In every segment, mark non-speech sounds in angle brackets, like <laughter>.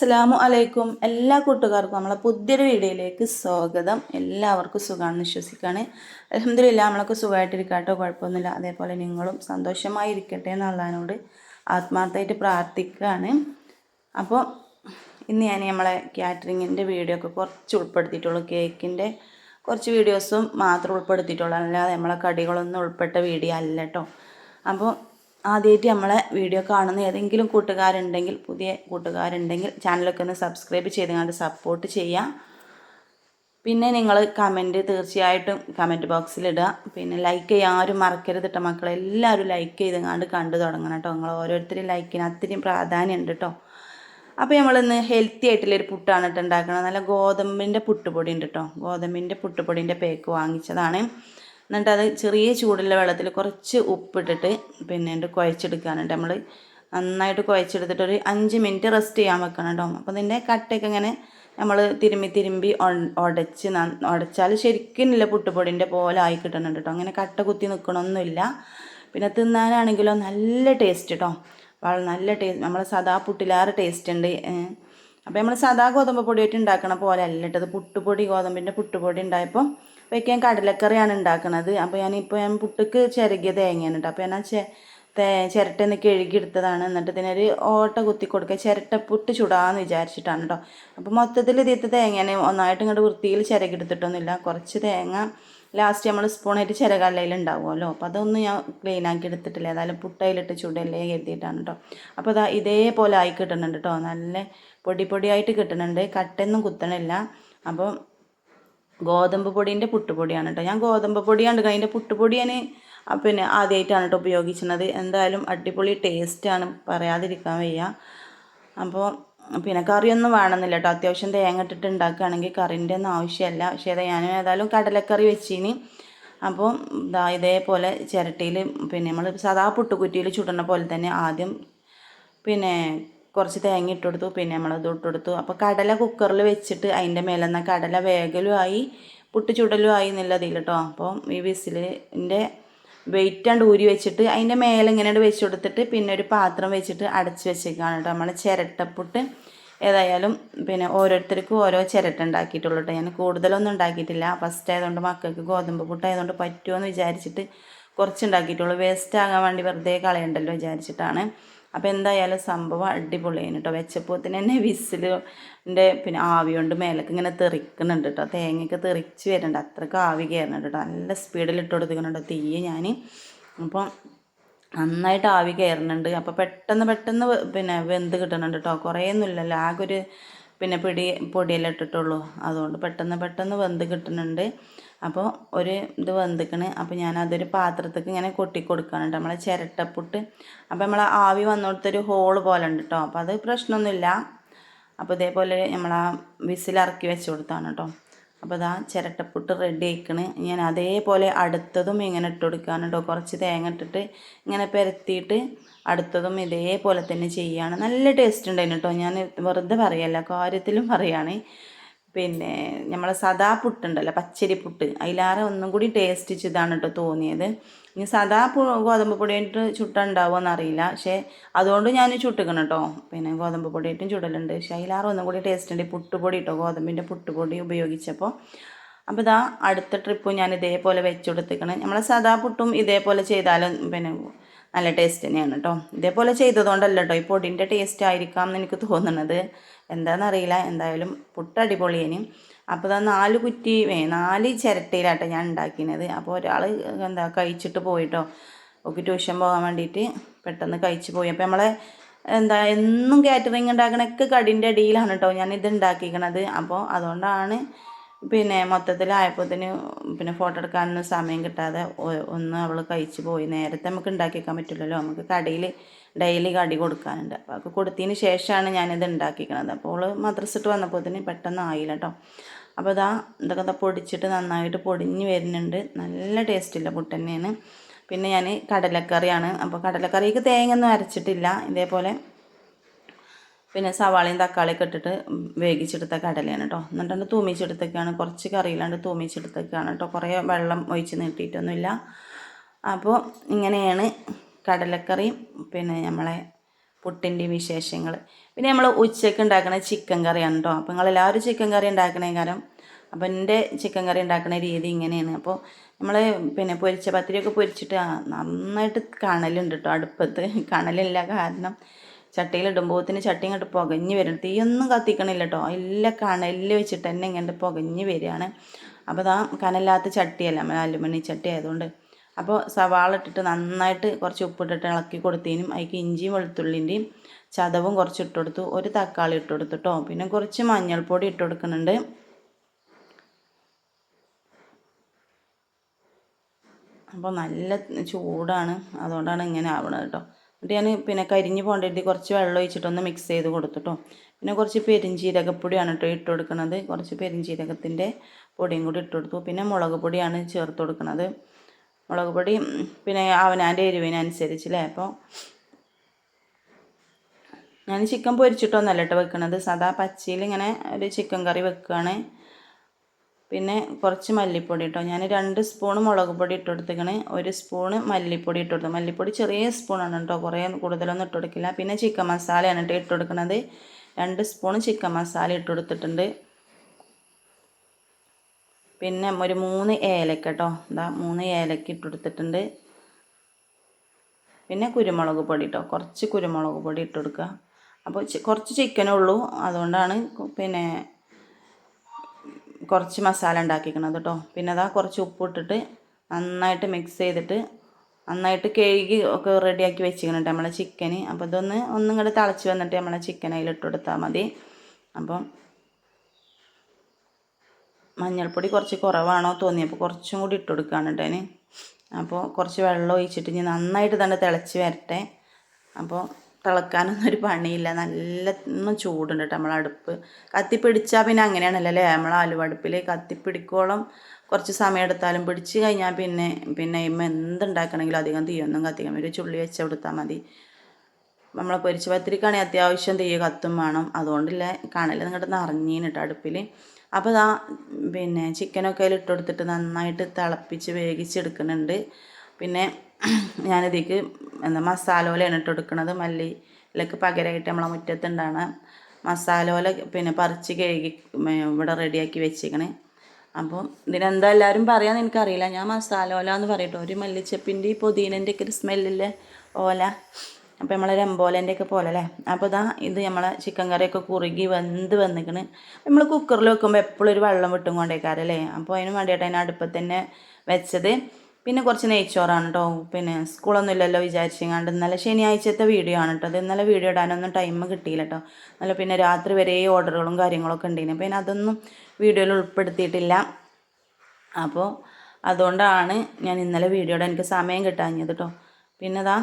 അസ്സലാമു അലൈക്കും. എല്ലാ കൂട്ടുകാർക്കും നമ്മളെ പുതിയൊരു വീഡിയോയിലേക്ക് സ്വാഗതം. എല്ലാവർക്കും സുഖമാണെന്ന് വിശ്വസിക്കുകയാണ്. അലഹമില്ല നമ്മളൊക്കെ സുഖമായിട്ടിരിക്കാട്ടോ കുഴപ്പമൊന്നുമില്ല. അതേപോലെ നിങ്ങളും സന്തോഷമായി സന്തോഷമായിരിക്കട്ടെ എന്നുള്ളതിനോട് ആത്മാർത്ഥമായിട്ട് പ്രാർത്ഥിക്കുകയാണ്. അപ്പോൾ ഇന്ന് ഞാൻ നമ്മളെ കാറ്ററിങ്ങിന്റെ വീഡിയോ ഒക്കെ കുറച്ച് ഉൾപ്പെടുത്തിയിട്ടുള്ളൂ. കേക്കിന്റെ കുറച്ച് വീഡിയോസും മാത്രം ഉൾപ്പെടുത്തിയിട്ടുള്ളൂ. അല്ലാതെ നമ്മളെ കടികളൊന്നും ഉൾപ്പെട്ട വീഡിയോ അല്ല കേട്ടോ. അപ്പോൾ ആദ്യമായിട്ട് നമ്മളെ വീഡിയോ കാണുന്ന ഏതെങ്കിലും കൂട്ടുകാരുണ്ടെങ്കിൽ പുതിയ കൂട്ടുകാരുണ്ടെങ്കിൽ ചാനലൊക്കെ ഒന്ന് സബ്സ്ക്രൈബ് ചെയ്തുകൊണ്ട് സപ്പോർട്ട് ചെയ്യുക പിന്നെ നിങ്ങൾ കമന്റ് തീർച്ചയായിട്ടും കമന്റ് ബോക്സിലിടുക പിന്നെ ലൈക്ക് ചെയ്യാൻ ആരും മറക്കരുത് കേട്ടോ മക്കളെ. എല്ലാവരും ലൈക്ക് ചെയ്തെങ്ങാണ്ട് കണ്ടു തുടങ്ങണം കേട്ടോ നിങ്ങൾ ഓരോരുത്തരും ലൈക്കിന് അത്രയും പ്രാധാന്യമുണ്ട് കേട്ടോ അപ്പോൾ നമ്മളിന്ന് ഹെൽത്തി ആയിട്ടുള്ളൊരു പുട്ടാണ് കേട്ടോ ഉണ്ടാക്കുന്നത് നല്ല ഗോതമ്പിന്റെ പുട്ടുപൊടി ഉണ്ട് കേട്ടോ ഗോതമ്പിന്റെ പുട്ടുപൊടിന്റെ പേക്ക് വാങ്ങിച്ചതാണ്. എന്നിട്ട് അത് ചെറിയ ചൂടുള്ള വെള്ളത്തിൽ കുറച്ച് ഉപ്പിട്ടിട്ട് പിന്നെ കുഴച്ചെടുക്കാനുണ്ട്. നമ്മൾ നന്നായിട്ട് കുഴച്ചെടുത്തിട്ട് ഒരു അഞ്ച് മിനിറ്റ് റെസ്റ്റ് ചെയ്യാൻ വെക്കണം കേട്ടോ. അപ്പോൾ അതിന്റെ കട്ടയൊക്കെ ഇങ്ങനെ നമ്മൾ തിരുമ്പി തിരുമ്പി ഉടച്ച് ഉടച്ചാൽ ശരിക്കും നല്ല പുട്ടുപൊടിന്റെ പോലെ ആയി കിട്ടുന്നുണ്ട് കേട്ടോ. അങ്ങനെ കട്ട കുത്തി നിൽക്കണമൊന്നുമില്ല പിന്നെ തിന്നാനാണെങ്കിലോ നല്ല ടേസ്റ്റ് കേട്ടോ. വളരെ നല്ല ടേസ്റ്റ് നമ്മൾ സദാ പുട്ടിലാറ് ടേസ്റ്റ് ഉണ്ട്. അപ്പോൾ നമ്മൾ സാധാ ഗോതമ്പ് പൊടിയായിട്ട് ഉണ്ടാക്കണ പോലെ അല്ല. കേട്ടത് പുട്ടുപൊടി ഗോതമ്പിന്റെ പുട്ടുപൊടി ഉണ്ടായപ്പോൾ വെക്കാൻ കടലക്കറിയാണ് ഉണ്ടാക്കുന്നത് അപ്പോൾ ഞാനിപ്പോൾ ഞാൻ പുട്ടുക്ക് ചിരകിയ തേങ്ങയാണ് കേട്ടോ അപ്പോൾ ഞാൻ തേ കഴുകി കഴുകിയെടുത്തതാണ് എന്നിട്ട് ഇതിനൊരു ഓട്ട കുത്തി കൊടുക്കുക ചിരട്ടപ്പുട്ട് ചുടാന്ന് വിചാരിച്ചിട്ടാണ് കേട്ടോ അപ്പോൾ മൊത്തത്തിൽ ഇതിത്തെ തേങ്ങനെ ഒന്നായിട്ട് ഇങ്ങോട്ട് വൃത്തിയിൽ ചിരകിയെടുത്തിട്ടൊന്നുമില്ല കുറച്ച് തേങ്ങ ലാസ്റ്റ് നമ്മൾ സ്പൂണായിട്ട് ചിരകല്ലയിൽ ഉണ്ടാവുമല്ലോ. അപ്പോൾ അതൊന്നും ഞാൻ ക്ലീൻ ആക്കി എടുത്തിട്ടില്ല. ഏതായാലും പുട്ടയിലിട്ട് ചുടല്ലേ കരുതിയിട്ടാണ് കേട്ടോ അപ്പോൾ അതാ ഇതേപോലെ ആയി കിട്ടുന്നുണ്ട് കേട്ടോ നല്ല പൊടി പൊടിയായിട്ട് കിട്ടുന്നുണ്ട് കട്ടൊന്നും കുത്തണില്ല. അപ്പോൾ ഗോതമ്പ് പൊടീന്റെ പുട്ടുപൊടിയാണ് കേട്ടോ. ഞാൻ ഗോതമ്പ് പൊടിയാണ്. അതിന്റെ പുട്ടുപൊടി ഞാൻ പിന്നെ ആദ്യമായിട്ടാണ് കേട്ടോ ഉപയോഗിക്കുന്നത് എന്തായാലും അടിപൊളി ടേസ്റ്റാണ് പറയാതിരിക്കാൻ വയ്യ. അപ്പോൾ പിന്നെ കറിയൊന്നും വേണമെന്നില്ല കേട്ടോ. അത്യാവശ്യം തേങ്ങ ഇട്ടിട്ട് ഉണ്ടാക്കുകയാണെങ്കിൽ കറിന്റെ ഒന്നും ആവശ്യമല്ല. പക്ഷേ ഞാൻ ഏതായാലും കടലക്കറി വെച്ചിനി. അപ്പോൾ ഇതാ ഇതേപോലെ ചിരട്ടിയിൽ പിന്നെ നമ്മൾ സദാ പുട്ടുകുറ്റിയിൽ ചുടുന്ന പോലെ തന്നെ ആദ്യം പിന്നെ കുറച്ച് തേങ്ങ ഇട്ട് കൊടുത്തു പിന്നെ നമ്മൾ അത് ഇട്ട് കൊടുത്തു. അപ്പോൾ കടല കുക്കറിൽ വെച്ചിട്ട് അതിന്റെ മേലെ നിന്ന് കടല വേഗലും ആയി പുട്ട് ചുടലും ആയി എന്നുള്ളതിൽ കേട്ടോ അപ്പോൾ ഈ വിസിലിന്റെ വെയിറ്റാണ്ട് ഊരി വെച്ചിട്ട് അതിന്റെ മേലെ ഇങ്ങനെ വെച്ച് കൊടുത്തിട്ട് പിന്നെ ഒരു പാത്രം വെച്ചിട്ട് അടച്ച് വെച്ചേക്കാണ് കേട്ടോ നമ്മൾ ചിരട്ടപ്പുട്ട് ഏതായാലും പിന്നെ ഓരോരുത്തർക്കും ഓരോ ചിരട്ട ഉണ്ടാക്കിയിട്ടുള്ളൂ കേട്ടോ ഞാൻ കൂടുതലൊന്നും ഉണ്ടാക്കിയിട്ടില്ല. ഫസ്റ്റ് ആയതുകൊണ്ട് മക്കൾക്ക് ഗോതമ്പ് പുട്ടായതുകൊണ്ട് പറ്റുമോ എന്ന് വിചാരിച്ചിട്ട് കുറച്ച് ഉണ്ടാക്കിയിട്ടുള്ളൂ. വേസ്റ്റ് ആകാൻ വേണ്ടി വെറുതെ കളയണ്ടല്ലോ വിചാരിച്ചിട്ടാണ്. അപ്പോൾ എന്തായാലും സംഭവം അടിപൊളിയാണ് കേട്ടോ വെച്ചപ്പോത്തിന് തന്നെ വിസിലിന്റെ പിന്നെ ആവി കൊണ്ട് മേലേക്ക് ഇങ്ങനെ തെറിക്കുന്നുണ്ട് കേട്ടോ തേങ്ങയൊക്കെ തെറിച്ച് വരുന്നുണ്ട്. അത്രയ്ക്ക് ആവി കയറുന്നുണ്ട് കേട്ടോ നല്ല സ്പീഡിൽ ഇട്ട് കൊടുക്കുന്നുണ്ട് തീയ് ഞാൻ അപ്പം നന്നായിട്ട് ആവി കയറുന്നുണ്ട്. അപ്പോൾ പെട്ടെന്ന് പെട്ടെന്ന് പിന്നെ വെന്ത് കിട്ടുന്നുണ്ട് കേട്ടോ കുറേയൊന്നുമില്ലല്ലോ ആകെ ഒരു പിന്നെ പിടി പൊടിയെല്ലാം ഇട്ടിട്ടുള്ളൂ. അതുകൊണ്ട് പെട്ടെന്ന് പെട്ടെന്ന് വെന്ത് കിട്ടുന്നുണ്ട്. അപ്പോൾ ഒരു ഇത് വെന്തിക്കണ് അപ്പോൾ ഞാൻ അതൊരു പാത്രത്തേക്ക് ഇങ്ങനെ കൊട്ടി കൊടുക്കാനുണ്ട് നമ്മളെ ചിരട്ടപ്പുട്ട്. അപ്പോൾ നമ്മളെ ആവി വന്നിടത്തൊരു ഹോൾ പോലെ ഉണ്ട് കേട്ടോ അപ്പോൾ അത് പ്രശ്നമൊന്നുമില്ല. അപ്പോൾ ഇതേപോലെ നമ്മളാ വിസിലിറക്കി വെച്ച് കൊടുത്താണ് കേട്ടോ അപ്പോൾ ഇതാ ചിരട്ടപ്പുട്ട് റെഡി ആയിക്കണ്. ഞാൻ അതേപോലെ അടുത്തതും ഇങ്ങനെ ഇട്ട് കൊടുക്കുകയാണ് കേട്ടോ കുറച്ച് തേങ്ങ ഇട്ടിട്ട് ഇങ്ങനെ പെരത്തിയിട്ട് അടുത്തതും ഇതേപോലെ തന്നെ ചെയ്യുകയാണ് നല്ല ടേസ്റ്റ് ഉണ്ടായിരുന്നു കേട്ടോ ഞാൻ വെറുതെ പറയല്ല കാര്യത്തിലും പറയുകയാണ് പിന്നെ നമ്മളെ സദാ പുട്ടുണ്ടല്ലോ പച്ചരി പുട്ട്. അതിലാറെ ഒന്നും കൂടി ടേസ്റ്റ് ചെയ്താണ് കേട്ടോ തോന്നിയത്. ഇനി സദാ ഗോതമ്പ് പൊടിയായിട്ട് ചുട്ടുണ്ടാവുമോ അറിയില്ല പക്ഷേ അതുകൊണ്ട് ഞാൻ ചുട്ടിക്കണം കേട്ടോ പിന്നെ ഗോതമ്പ് പൊടിയായിട്ടും ചുടലുണ്ട്. പക്ഷേ അതിലാറെ ഒന്നും കൂടി ടേസ്റ്റ് ഉണ്ട് പുട്ടുപൊടി കേട്ടോ ഗോതമ്പിന്റെ പുട്ടുപൊടി ഉപയോഗിച്ചപ്പോൾ അപ്പോൾ ഇതാ അടുത്ത ട്രിപ്പും ഞാൻ ഇതേപോലെ വെച്ച് നമ്മളെ സദാ പുട്ടും ഇതേപോലെ ചെയ്താലും പിന്നെ നല്ല ടേസ്റ്റ് തന്നെയാണ് കേട്ടോ ഇതേപോലെ ചെയ്തതുകൊണ്ടല്ല കേട്ടോ ഈ പൊടിന്റെ ടേസ്റ്റ് ആയിരിക്കാം എന്ന് എനിക്ക് തോന്നുന്നത് എന്താണെന്നറിയില്ല എന്തായാലും പുട്ട് അടിപൊളിയേന്. അപ്പോൾ ഇതാ നാല് കുറ്റി നാല് ചിരട്ടയിലാട്ടോ ഞാൻ ഉണ്ടാക്കിയത്. അപ്പോൾ ഒരാൾ എന്താ കഴിച്ചിട്ട് പോയിട്ടോ. ഒക്കെ ട്യൂഷൻ പോകാൻ വേണ്ടിയിട്ട് പെട്ടെന്ന് കഴിച്ച് പോയി. അപ്പോൾ നമ്മളെ എന്താ എന്നും കാറ്ററിങ് ഉണ്ടാക്കണൊക്കെ കടിന്റെ അടിയിലാണ് കേട്ടോ ഞാൻ ഇത് ഉണ്ടാക്കിക്കണത്. അപ്പോൾ അതുകൊണ്ടാണ് പിന്നെ മൊത്തത്തിലായപ്പോത്തിന് പിന്നെ ഫോട്ടോ എടുക്കാനൊന്നും സമയം കിട്ടാതെ ഒന്ന് അവൾ കഴിച്ച് പോയി. നേരത്തെ നമുക്ക് ഉണ്ടാക്കിക്കാൻ പറ്റില്ലല്ലോ. നമുക്ക് കടയിൽ ഡെയിലി കടി കൊടുക്കാനുണ്ട്. അപ്പോൾ അത് കൊടുത്തതിന് ശേഷമാണ് ഞാനിത് ഉണ്ടാക്കിക്കണത് അപ്പോൾ അവൾ മദ്രസിട്ട് വന്നപ്പോത്തിന് പെട്ടെന്ന് ആയില്ല കേട്ടോ അപ്പോൾ ഇതാ ഇതൊക്കെ പൊടിച്ചിട്ട് നന്നായിട്ട് പൊടിഞ്ഞ് വരുന്നുണ്ട്. നല്ല ടേസ്റ്റില്ല പുട്ട് തന്നെയാണ്. പിന്നെ ഞാൻ കടലക്കറിയാണ്. അപ്പോൾ കടലക്കറിക്ക് തേങ്ങ ഒന്നും അരച്ചിട്ടില്ല. ഇതേപോലെ പിന്നെ സവാളയും തക്കാളിയൊക്കെ ഇട്ടിട്ട് വേവിച്ചെടുത്ത കടലയാണ് കേട്ടോ എന്നിട്ട് തൂമിച്ചെടുത്തൊക്കെയാണ്. കുറച്ച് കറിയിലാണ്ട് തൂമിച്ചെടുത്തൊക്കെയാണ് കേട്ടോ കുറേ വെള്ളം ഒഴിച്ച് നീട്ടിയിട്ടൊന്നുമില്ല. അപ്പോൾ ഇങ്ങനെയാണ് കടലക്കറിയും പിന്നെ നമ്മളെ പുട്ടിന്റെ വിശേഷങ്ങൾ. പിന്നെ നമ്മൾ ഉച്ചയ്ക്ക് ഉണ്ടാക്കുന്ന ചിക്കൻ കറിയാണ് കേട്ടോ അപ്പോൾ നിങ്ങളെല്ലാവരും ചിക്കൻ കറി ഉണ്ടാക്കണേ കാരണം അപ്പോൾ എന്റെ ചിക്കൻ കറി ഉണ്ടാക്കുന്ന രീതി ഇങ്ങനെയാണ്. അപ്പോൾ നമ്മൾ പിന്നെ പൊരിച്ച പത്തിരിയൊക്കെ പൊരിച്ചിട്ട് നന്നായിട്ട് കണലുണ്ട് കേട്ടോ അടുപ്പത്ത്. കണലില്ല കാരണം ചട്ടിയിലിടുമ്പോഴത്തിന് ചട്ടി ഇങ്ങോട്ട് പുകഞ്ഞ് വരും. തീയൊന്നും കത്തിക്കണില്ല കേട്ടോ എല്ലാം കണലിൽ വെച്ചിട്ട് തന്നെ ഇങ്ങനെ പുകഞ്ഞ് വരികയാണ്. അപ്പോൾ ആ കനലാത്ത ചട്ടിയല്ല? നമ്മൾ അലുമിനിയം ചട്ടി ആയതുകൊണ്ട്. അപ്പോൾ സവാള ഇട്ടിട്ട് നന്നായിട്ട് കുറച്ച് ഉപ്പിട്ടിട്ട് ഇളക്കി കൊടുത്തതിനും അതിക്ക് ഇഞ്ചിയും വെളുത്തുള്ളിന്റെയും ചതവും കുറച്ച് ഇട്ട് കൊടുത്തു. ഒരു തക്കാളി ഇട്ട് കൊടുത്തു കേട്ടോ പിന്നെ കുറച്ച് മഞ്ഞൾപ്പൊടി ഇട്ട് കൊടുക്കുന്നുണ്ട്. അപ്പോൾ നല്ല ചൂടാണ്. അതുകൊണ്ടാണ് ഇങ്ങനെ ആവണത് കേട്ടോ എന്നിട്ട് ഞാൻ പിന്നെ കരിഞ്ഞ് പോകേണ്ടി കുറച്ച് വെള്ളം ഒഴിച്ചിട്ടൊന്ന് മിക്സ് ചെയ്ത് കൊടുത്തിട്ടോ. പിന്നെ കുറച്ച് പെരിഞ്ചീരകപ്പൊടിയാണ് കേട്ടോ ഇട്ട് കൊടുക്കുന്നത് കുറച്ച് പെരിഞ്ചീരകത്തിന്റെ പൊടിയും കൂടി ഇട്ട് കൊടുത്തു. പിന്നെ മുളക് പൊടിയാണ് ചേർത്ത് കൊടുക്കുന്നത് മുളക് പൊടി പിന്നെ അവനാന്റെ എരിവിനനുസരിച്ചില്ലേ? അപ്പോൾ ഞാൻ ചിക്കൻ പൊരിച്ചിട്ടൊന്നല്ല കേട്ടോ വെക്കുന്നത് സാധാ പച്ചയിൽ ഇങ്ങനെ ഒരു ചിക്കൻ കറി വെക്കുകയാണ് പിന്നെ കുറച്ച് മല്ലിപ്പൊടി ഇട്ടോ. ഞാൻ രണ്ട് സ്പൂൺ മുളക് പൊടി ഇട്ട് കൊടുത്തേക്കണേ ഒരു സ്പൂണ് മല്ലിപ്പൊടി ഇട്ട് കൊടുത്തു മല്ലിപ്പൊടി ചെറിയ സ്പൂണാണ് കേട്ടോ കുറേ കൂടുതലൊന്നും ഇട്ട് കൊടുക്കില്ല പിന്നെ ചിക്കൻ മസാലയാണ് കേട്ടോ ഇട്ട് കൊടുക്കുന്നത് രണ്ട് സ്പൂണ് ചിക്കൻ മസാല ഇട്ട് കൊടുത്തിട്ടുണ്ട് പിന്നെ ഒരു മൂന്ന് ഏലക്ക കേട്ടോ എന്താ മൂന്ന് ഏലക്ക ഇട്ട് കൊടുത്തിട്ടുണ്ട് പിന്നെ കുരുമുളക് പൊടി കേട്ടോ കുറച്ച് കുരുമുളക് പൊടി ഇട്ട് കൊടുക്കുക അപ്പോൾ കുറച്ച് ചിക്കനേ ഉള്ളൂ. അതുകൊണ്ടാണ് പിന്നെ കുറച്ച് മസാല ഉണ്ടാക്കിക്കണത് കേട്ടോ പിന്നെ അതാ കുറച്ച് ഉപ്പിട്ടിട്ട് നന്നായിട്ട് മിക്സ് ചെയ്തിട്ട് നന്നായിട്ട് കഴുകി ഒക്കെ റെഡിയാക്കി വെച്ചിരിക്കണം നമ്മളെ ചിക്കന് അപ്പോൾ ഇതൊന്ന് ഒന്നും കൂടെ തിളച്ച് വന്നിട്ട് നമ്മളെ ചിക്കൻ അതിലിട്ട് കൊടുത്താൽ മതി. അപ്പം മഞ്ഞൾപ്പൊടി കുറച്ച് കുറവാണോ തോന്നിയപ്പോൾ കുറച്ചും കൂടി ഇട്ട് കൊടുക്കുകയാണ് കേട്ടോ അപ്പോൾ കുറച്ച് വെള്ളം ഒഴിച്ചിട്ട് ഇനി നന്നായിട്ട് തന്നെ തിളച്ച് വരട്ടെ. അപ്പോൾ തിളക്കാനൊന്നും ഒരു പണിയില്ല. നല്ല ഒന്നും ചൂടുണ്ട് കേട്ടോ നമ്മൾ അടുപ്പ്. കത്തിപ്പിടിച്ചാൽ പിന്നെ അങ്ങനെയാണല്ലോ അല്ലേ? നമ്മൾ ആലുവടുപ്പിൽ കത്തിപ്പിടിക്കോളം കുറച്ച് സമയം എടുത്താലും പിടിച്ച് കഴിഞ്ഞാൽ പിന്നെ പിന്നെ ഇമ്മ എന്തുണ്ടാക്കണമെങ്കിലും അധികം തീയൊന്നും കത്തിക്കാൻ ഒരു ചുള്ളി വെച്ച് കൊടുത്താൽ മതി. നമ്മളെ പൊരിച്ച പത്തിരിക്കാണെങ്കിൽ അത്യാവശ്യം തീ കത്തും വേണം. അതുകൊണ്ടില്ല കണൽ നിങ്ങളുടെ നിറഞ്ഞീന് കേട്ടോ അടുപ്പിൽ അപ്പോൾ ഇതാ പിന്നെ ചിക്കനൊക്കെ അതിൽ ഇട്ട് കൊടുത്തിട്ട് നന്നായിട്ട് തിളപ്പിച്ച് വേവിച്ചെടുക്കുന്നുണ്ട്. പിന്നെ <clears throat> ഞാനിതിക്ക് എന്താ മസാല ഓല ഇട്ട് കൊടുക്കുന്നത് മല്ലിയിലേക്ക് പകരമായിട്ട് നമ്മളെ മുറ്റത്തുണ്ടാണ് മസാല ഓല പിന്നെ പറിച്ച് കഴുകി ഇവിടെ റെഡിയാക്കി വെച്ചേക്കണേ. അപ്പോൾ ഇതിനെന്താ എല്ലാവരും പറയാമെന്ന് എനിക്കറിയില്ല. ഞാൻ മസാല ഓല എന്ന് പറയട്ടോ. ഒരു മല്ലിച്ചപ്പിന്റെ പുതിനന്റെ ഒക്കെ ഒരു സ്മെല്ലില്ലേ ഓല. അപ്പോൾ നമ്മളെ രമ്പോലേന്റെ ഒക്കെ പോലെ അല്ലേ അപ്പോൾ ഇതാ ഇത് നമ്മളെ ചിക്കൻ കറിയൊക്കെ കുറുകി വെന്ത് വന്നിക്കണ്. നമ്മൾ കുക്കറിൽ വെക്കുമ്പോൾ എപ്പോഴും ഒരു വെള്ളം വിട്ടും കൊണ്ടേക്കാരല്ലേ? അപ്പോൾ അതിന് വേണ്ടിയിട്ട് അതിന് വെച്ചത്. പിന്നെ കുറച്ച് നെയ്ച്ചോറാണ് കേട്ടോ പിന്നെ സ്കൂളൊന്നും ഇല്ലല്ലോ വിചാരിച്ചിങ്ങാണ്ട്. ഇന്നലെ ശനിയാഴ്ചത്തെ വീഡിയോ ആണ് കേട്ടോ അത് ഇന്നലെ വീഡിയോ ഇടാനൊന്നും ടൈം കിട്ടിയില്ല കേട്ടോ നല്ല പിന്നെ രാത്രി വരെ ഓർഡറുകളും കാര്യങ്ങളൊക്കെ ഉണ്ടായിരുന്നു പിന്നെ അതൊന്നും വീഡിയോയിൽ ഉൾപ്പെടുത്തിയിട്ടില്ല. അപ്പോൾ അതുകൊണ്ടാണ് ഞാൻ ഇന്നലെ വീഡിയോയുടെ എനിക്ക് സമയം കിട്ടാഞ്ഞത് കേട്ടോ പിന്നെ ഇതാ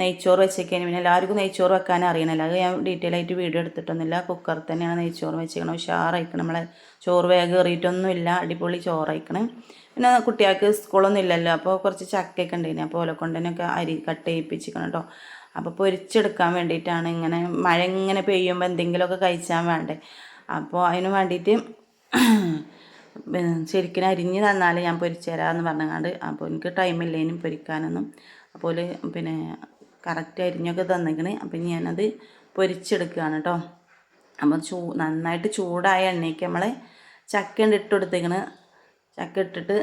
നെയ്ച്ചോറ് വെച്ചേക്കാൻ പിന്നെ എല്ലാവർക്കും നെയ്ച്ചോറ് വെക്കാൻ അറിയണമല്ലോ അത് ഞാൻ ഡീറ്റെയിൽ ആയിട്ട് വീഡിയോ എടുത്തിട്ടൊന്നുമില്ല. കുക്കറിൽ തന്നെയാണ് നെയ്ച്ചോറ് വെച്ചേക്കണം ഉഷാറായിക്കണം. നമ്മളെ ചോറ് വേഗം കയറിയിട്ടൊന്നുമില്ല അടിപൊളി ചോറായിക്കണം. പിന്നെ കുട്ടികൾക്ക് സ്കൂളൊന്നും ഇല്ലല്ലോ. അപ്പോൾ കുറച്ച് ചക്കയൊക്കെ ഉണ്ടായിരുന്നു അപ്പോൾ ഓല അരി കട്ട് ചെയ്യിപ്പിച്ചിരിക്കണം കേട്ടോ അപ്പോൾ പൊരിച്ചെടുക്കാൻ വേണ്ടിയിട്ടാണ് ഇങ്ങനെ മഴ ഇങ്ങനെ പെയ്യുമ്പോൾ എന്തെങ്കിലുമൊക്കെ കഴിച്ചാൽ വേണ്ടേ. അപ്പോൾ അതിന് വേണ്ടിയിട്ട് ശരിക്കും അരിഞ്ഞ് തന്നാൽ ഞാൻ പൊരിച്ചു തരാമെന്ന് പറഞ്ഞങ്ങാണ്ട്. അപ്പോൾ എനിക്ക് ടൈമില്ലേനും പൊരിക്കാനൊന്നും. അപ്പോൾ പിന്നെ കറക്റ്റ് അരിഞ്ഞൊക്കെ തന്നിക്കണ്. അപ്പം ഞാനത് പൊരിച്ചെടുക്കുകയാണ് കേട്ടോ അപ്പോൾ ചൂ നന്നായിട്ട് ചൂടായ എണ്ണയ്ക്ക് നമ്മൾ ചക്ക ഇട്ട് കൊടുത്തേക്കണ്. ചക്ക ഇട്ടിട്ട്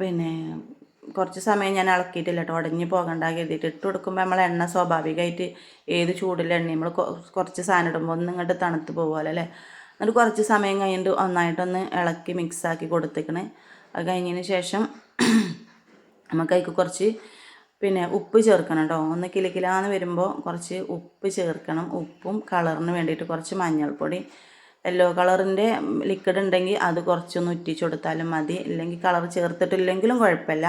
പിന്നെ കുറച്ച് സമയം ഞാൻ ഇളക്കിയിട്ടില്ല കേട്ടോ ഉടഞ്ഞ് പോകണ്ട കരുതിയിട്ട് ഇട്ട് കൊടുക്കുമ്പോൾ നമ്മൾ എണ്ണ സ്വാഭാവികമായിട്ട് ഏത് ചൂടിലെ എണ്ണ നമ്മൾ കുറച്ച് സാധനം ഇടുമ്പോൾ ഒന്ന് ഇങ്ങോട്ട് തണുത്ത് പോകുമല്ലോ അല്ലേ? എന്നിട്ട് കുറച്ച് സമയം കഴിഞ്ഞിട്ട് ഒന്നായിട്ടൊന്ന് ഇളക്കി മിക്സാക്കി കൊടുത്തേക്കണേ. അത് കഴിഞ്ഞതിന് ശേഷം <clears throat> നമുക്ക് അതിക്ക് കുറച്ച് പിന്നെ ഉപ്പ് ചേർക്കണം കേട്ടോ. ഒന്ന് കിലിക്കിലാന്ന് വരുമ്പോൾ കുറച്ച് ഉപ്പ് ചേർക്കണം. ഉപ്പും കളറിന് വേണ്ടിയിട്ട് കുറച്ച് മഞ്ഞൾപ്പൊടി. യെല്ലോ കളറിന്റെ ലിക്വിഡ് ഉണ്ടെങ്കിൽ അത് കുറച്ചൊന്ന് ഉറ്റിച്ച് കൊടുത്താലും മതി. ഇല്ലെങ്കിൽ കളർ ചേർത്തിട്ടില്ലെങ്കിലും കുഴപ്പമില്ല.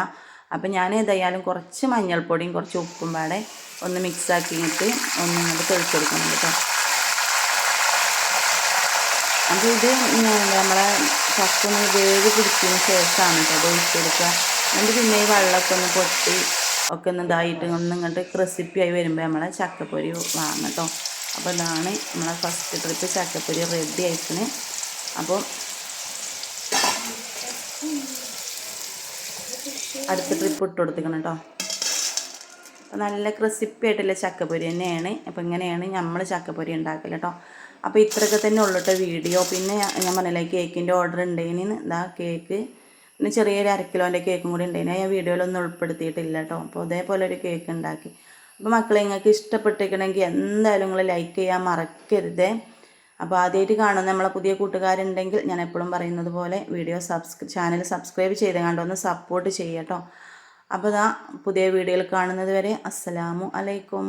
അപ്പം ഞാൻ ഏതായാലും കുറച്ച് മഞ്ഞൾപ്പൊടിയും കുറച്ച് ഉപ്പും പാടെ ഒന്ന് മിക്സ് ആക്കിയിട്ട് ഒന്ന് ഇങ്ങോട്ട് തെളിച്ചെടുക്കണം കേട്ടോ. അപ്പോൾ ഇത് നമ്മളെ ചക്കൊന്ന് വേവ് പിടിച്ചതിന് ശേഷമാണ് കേട്ടോ ഒഴിച്ചെടുക്കുക എന്നിട്ട് പിന്നെ ഈ വെള്ളമൊക്കെ ഒന്ന് പൊട്ടി ഒക്കെ ഒന്ന് ഇതായിട്ട് ഒന്ന് ഇങ്ങോട്ട് ക്രിസിപ്പി ആയി വരുമ്പോൾ നമ്മളെ ചക്കപ്പൊരി വാങ്ങാം കേട്ടോ. അപ്പോൾ ഇതാണ് നമ്മളെ ഫസ്റ്റ് ട്രിപ്പ് ചക്കപ്പൊരി റെഡി ആയിക്കണ്. അപ്പോൾ അടുത്ത ട്രിപ്പ് ഇട്ട് കൊടുത്തിക്കണം കേട്ടോ. നല്ല ക്രിസിപ്പി ആയിട്ടുള്ള ചക്കപ്പൊരി തന്നെയാണ്. അപ്പോൾ ഇങ്ങനെയാണ് നമ്മൾ ചക്കപ്പൊരി ഉണ്ടാക്കൽ കേട്ടോ. അപ്പോൾ ഇത്രയൊക്കെ തന്നെ ഉള്ളൂ വീഡിയോ. പിന്നെ ഞാൻ പറഞ്ഞില്ലേ കേക്കിന്റെ ഓർഡർ ഉണ്ടെങ്കിൽ ഇതാ കേക്ക് പിന്നെ ചെറിയൊരു അരക്കിലോന്റെ കേക്കും കൂടി ഉണ്ടായിരുന്നു ഞാൻ വീഡിയോയിലൊന്നും ഉൾപ്പെടുത്തിയിട്ടില്ല കേട്ടോ അപ്പോൾ അതേപോലെ ഒരു കേക്ക് ഉണ്ടാക്കി. അപ്പോൾ മക്കളെ നിങ്ങൾക്ക് ഇഷ്ടപ്പെട്ടിരിക്കണമെങ്കിൽ എന്തായാലും നിങ്ങൾ ലൈക്ക് ചെയ്യാൻ മറക്കരുതേ. അപ്പോൾ ആദ്യമായിട്ട് കാണുന്ന നമ്മളെ പുതിയ കൂട്ടുകാരുണ്ടെങ്കിൽ ഞാൻ എപ്പോഴും പറയുന്നത് പോലെ വീഡിയോ സബ്സ്ക്രൈ ചാനൽ സബ്സ്ക്രൈബ് ചെയ്ത് കണ്ടൊന്ന് സപ്പോർട്ട് ചെയ്യാം കേട്ടോ അപ്പോൾ ഇതാ പുതിയ വീഡിയോയിൽ കാണുന്നത് വരെ അസ്സലാമു അലൈക്കും.